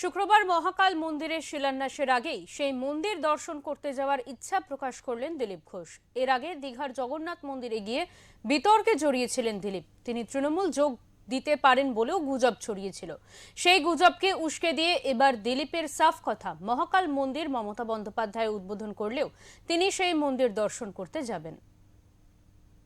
শুক্রবার মহাকাল মন্দিরের শিলান্যাসের আগেই সেই মন্দির দর্শন করতে যাওয়ার ইচ্ছা প্রকাশ করলেন দিলীপ ঘোষ। এর আগে দীঘার জগন্নাথ মন্দিরে গিয়ে বিতর্কে জড়িয়েছিলেন দিলীপ। তিনি তৃণমূল যোগ দিতে পারেন বলেও গুজব ছড়িয়েছিল। সেই গুজবকে উস্কে দিয়ে এবার দিলীপের সাফ কথা, মহাকাল মন্দির মমতা বন্দ্যোপাধ্যায় উদ্বোধন করলেও তিনি সেই মন্দির দর্শন করতে যাবেন।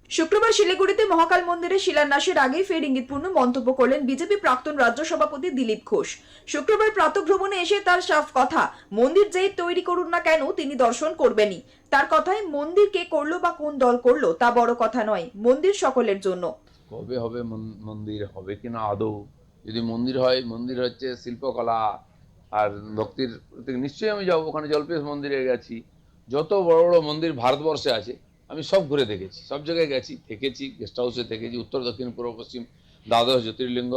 শুক্রবার শিলিগুড়িতে মহাকাল মন্দিরের শিলান্যাসের আগেই ফের ইঙ্গিতপূর্ণ মন্তব্য করলেন বিজেপি প্রাক্তন রাজ্য সভাপতি দিলীপ ঘোষ। শুক্রবার প্রাতঃভ্রমণে এসে তার সাফ কথা, মন্দির যেই তৈরি করুন না কেন তিনি দর্শন করবেনই। তার কথায়, মন্দির কে করল বা কোন দল করল তা বড় কথা নয়, মন্দির সকলের জন্য। কবে হবে মন- মন্দির, হবে কিনা আদৌ? যদি মন্দির হয়, মন্দির হচ্ছে শিল্পকলা। আর ভক্তির নিশ্চয়ই আমি যাব, ওখানে জলপেশ মন্দিরে গেছি। যত বড় বড় মন্দির ভারতবর্ষে আছে আমি সব ঘুরে দেখেছি সব জায়গায় গেছি থেকেছি গেস্ট হাউসে থেকেছি উত্তর দক্ষিণ পূর্ব পশ্চিম দ্বাদশ জ্যোতির্লিঙ্গ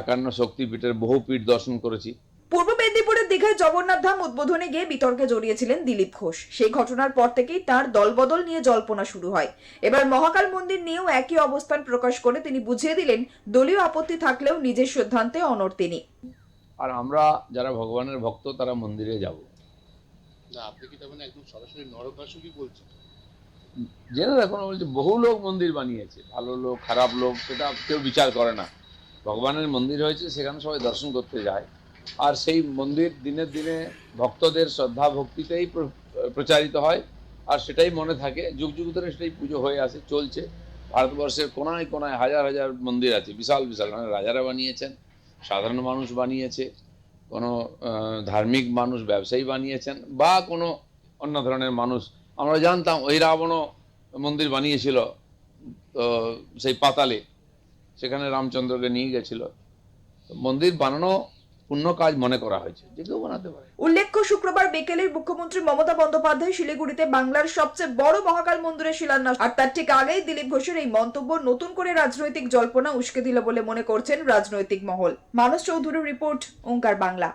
একান্ন শক্তিপীঠের বহু পীঠ দর্শন করেছি। পূর্ব মেদিনীপুরের দীঘায় জগন্নাথ ধাম উদ্বোধনে গিয়ে বিতর্কে জড়িয়েছিলেন দিলীপ ঘোষ। সেই ঘটনার পর থেকেই তার দলবদল নিয়ে জল্পনা শুরু হয়। এবার মহাকাল মন্দির নিয়েও একই অবস্থান প্রকাশ করে তিনি বুঝিয়ে দিলেন দলীয় আপত্তি থাকলেও নিজের সিদ্ধান্তে অনড় তিনি। আর আমরা যারা ভগবানের ভক্ত তারা মন্দিরে যাব। না আপনি কি তার মানে একদম সরাসরি নরকাসুরই বলছেন? জেনে দেখুন বলছে, বহু লোক মন্দির বানিয়েছে, ভালো লোক, খারাপ লোক, সেটা কেউ বিচার করে না। ভগবানের মন্দির হয়েছে, সেখানে সবাই দর্শন করতে যায়। আর সেই মন্দির দিনের দিনে ভক্তদের শ্রদ্ধা ভক্তিতেই প্র- প্রচারিত হয়, আর সেটাই মনে থাকে। যুগ যুগ ধরে সেটাই পুজো হয়ে আসে, চলছে। ভারতবর্ষের কোনায় কোনায় হাজার হাজার মন্দির আছে, বিশাল বিশাল। মানে রাজারা বানিয়েছেন, সাধারণ মানুষ বানিয়েছে, কোনো ধার্মিক মানুষ, ব্যবসায়ী বানিয়েছেন, বা কোনো অন্য ধরনের মানুষ আমরা জানতাম ওই রাবণও মন্দির বানিয়েছিল, তো সেই পাতালে। সেখানে রামচন্দ্রকে নিয়ে গেছিল। মন্দির বানানো পূর্ণ কাজ মনে করা হয়েছে, যে কেউ বানাতে পারে। উল্লেখ্য, শুক্রবার বিকেলে মুখ্যমন্ত্রী মমতা বন্দ্যোপাধ্যায় শিলিগুড়িতে বাংলার সবচেয়ে বড় মহাকাল মন্দিরের শিলান্যাস। আর তার ঠিক আগেই দিলীপ ঘোষের এই মন্তব্য নতুন করে রাজনৈতিক জল্পনা উস্কে দিল বলে মনে করছেন রাজনৈতিক মহল। মানস চৌধুরীর রিপোর্ট, ওঙ্কার বাংলা।